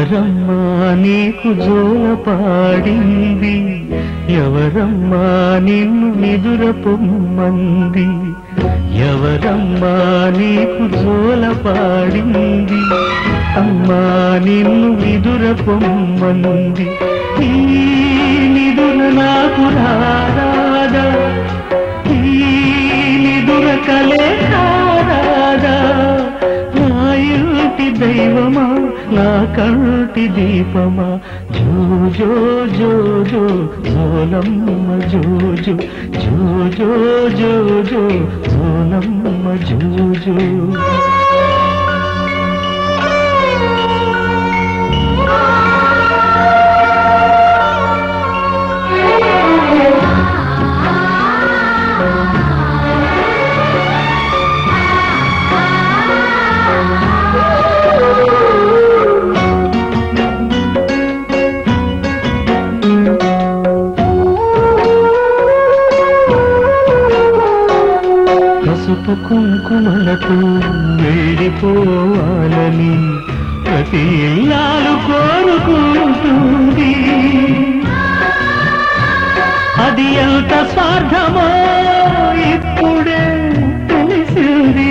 ఎవరమ్మా నీకు జోల పాడింది? ఎవరమ్మా నిన్ను నిదుర పొమ్మంది ఎవరమ్మా నీకు జోల పాడింది? అమ్మా నిన్ను నిదుర పొమ్మంది ఈ నిదుర నాకు రారా? నా కంటి దీపమా? జో జో జో జో జోలమ్మ జో జో. జో జో జో జో జోలమ్మ జో జో. పసుపు కుంకుమలకు వెళ్ళిపోవాలని ప్రతి ఇల్లాలు కోరుకుంటుంది. అది ఎంత స్వార్థమో ఇప్పుడే తెలిసింది.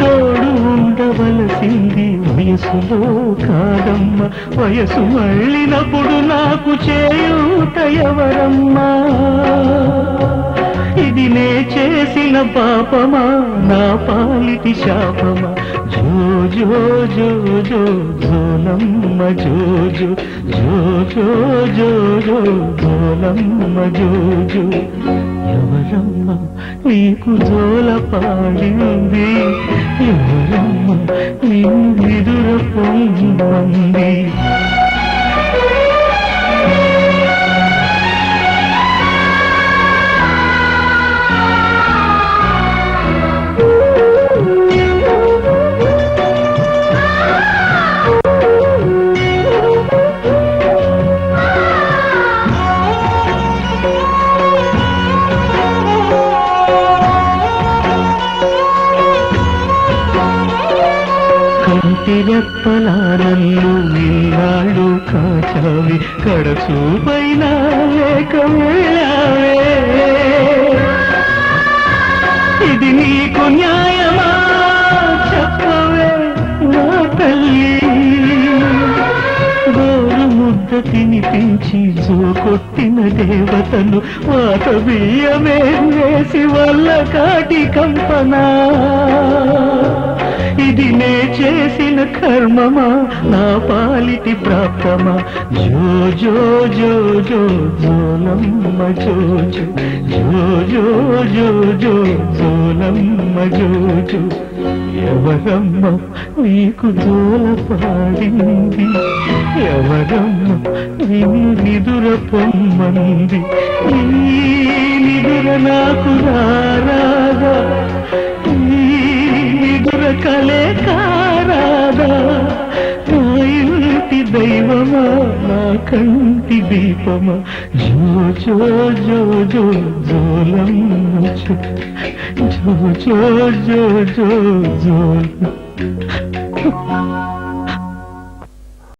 తోడు ఉండవలసింది వయసులో కాదమ్మ వయసు మళ్ళినప్పుడు నాకు చేయూత ఎవరమ్మా? చేసిన పాపమా? నా పాలిటి శాపమా? జో జో జో జో జోలమ్మ జో జో. జో జో జో జో జోలమ్మ జో జో. ఎవరమ్మ నీకు జోల పాడింది ఎవరమ్మ నీ విదుర పొందంది కంటి రెప్పలా నన్ను నిన్నాడు కాచావి కడచూపైన లేక వెళ్ళావే ఇది నీకు న్యాయమా? చెప్పవే నా తల్లి. గోరు ముద్ద తినిపించి కొట్టిన దేవతను వాత బియ్యమే వేసి వల్ల కాటి కంపనా. ఇది నే చేసిన కర్మమా? నా పాలిటి ప్రాప్తమా? జో జో జో జో జోలమ్మ జో జో. జో జో జో జో జోలమ్మ జో జో. ఎవరమ్మ నీకు జోల పాడింది? ఎవరమ్మ నిన్ను నిదుర పొమ్మంది? ఈ నిదుర నాకు రారా? కంటి దీపమ జో జో జో జో జోలం జో జో జో జో జో జో.